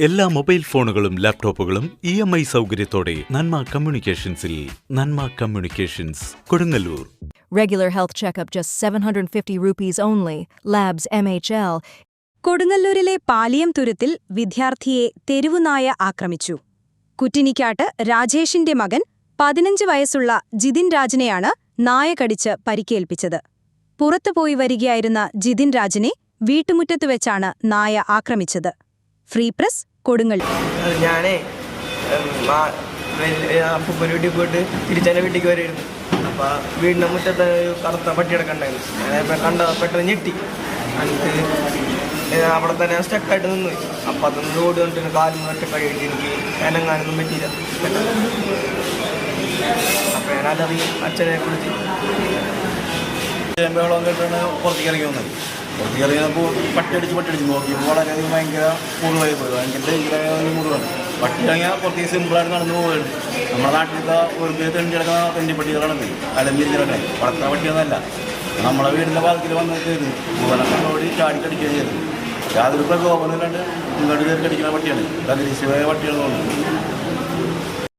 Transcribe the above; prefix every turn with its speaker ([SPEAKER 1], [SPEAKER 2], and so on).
[SPEAKER 1] എല്ലാ മൊബൈൽ ഫോണുകളും ലാപ്ടോപ്പുകളും ഇ എം ഐ സൗകര്യത്തോടെ Nanma കമ്മ്യൂണിക്കേഷൻസിൽ Nanma communications Kodungallur
[SPEAKER 2] Regular health checkup just 750 rupees only. Labs MHL.
[SPEAKER 3] കൊടുങ്ങല്ലൂരിലെ പാലിയം തുരുത്തിൽ വിദ്യാർത്ഥിയെ തെരുവുനായ ആക്രമിച്ചു കുറ്റിനിക്കാട്ട് രാജേഷിന്റെ മകൻ പതിനഞ്ച് വയസ്സുള്ള ജിതിൻ രാജിനെയാണ് നായ കടിച്ച് പരിക്കേൽപ്പിച്ചത് പുറത്തുപോയി വരികയായിരുന്ന ജിതിൻ രാജിനെ വീട്ടുമുറ്റത്ത് വെച്ചാണ് നായ ആക്രമിച്ചത് ഫ്രീ പ്രസ് കൊടുങ്ങല്ലൂർ
[SPEAKER 4] ഞാനേ അപ്പൂപ്പന്റെ വീട്ടിൽ പോയിട്ട് തിരിച്ചെന്റെ വീട്ടിലേക്ക് വരുമായിരുന്നു അപ്പോൾ വീടിന്റെ മുറ്റത്ത് കറുത്ത പട്ടി കിടക്കണ്ടായിരുന്നു. കണ്ട പെട്ടെന്ന് ഞെട്ടി. എന്നിട്ട് അവിടെ തന്നെ സ്റ്റക്കായിട്ട് നിന്ന്. അപ്പൊ അതൊന്ന് ഓടി വന്നിട്ട് കാലും ഒറ്റ കഴിയിട്ട് എനിക്ക് അനങ്ങാനൊന്നും പറ്റിയില്ല. അപ്പോൾ ഞാൻ അലറി അച്ഛനെ കുറിച്ച്
[SPEAKER 5] ബഹളം കേട്ടാണ് പുറത്തേക്ക് ഇറങ്ങി വന്നത്. പുറത്തേക്ക് ഇറങ്ങിയപ്പോൾ പട്ടിയടിച്ച് പട്ടിയടിച്ച് നോക്കിയപ്പോൾ വളരെയധികം ഭയങ്കര മുറിവായി പോയി. ഭയങ്കര ഭയങ്കര മുറിവാണ്. പട്ടി ഇറങ്ങിയാൽ പുറത്തേക്ക് സിമ്പിളായിട്ട് നടന്നു പോവുകയാണ്. നമ്മുടെ നാട്ടിലത്തെ വെറുതെ തെണ്ടി കിടക്കുന്ന തെണ്ടി പട്ടികളാണ് അലഞ്ഞിരിക്കണേ വളർത്ത പട്ടിയൊന്നുമല്ല നമ്മളെ വീടിന്റെ ഭാഗത്തിൽ വന്നിട്ട് ഭൂതനങ്ങളോട് ചാടിക്കടിക്കുകയാണ് ചെയ്തത്. യാതൊരു പ്രകോപനമില്ലാണ്ട് ഇങ്ങോട്ട് കയറി കടിക്കുന്ന പട്ടിയാണ്. അഗ്രീസീവായ പട്ടിയാണെന്ന് തോന്നുന്നു.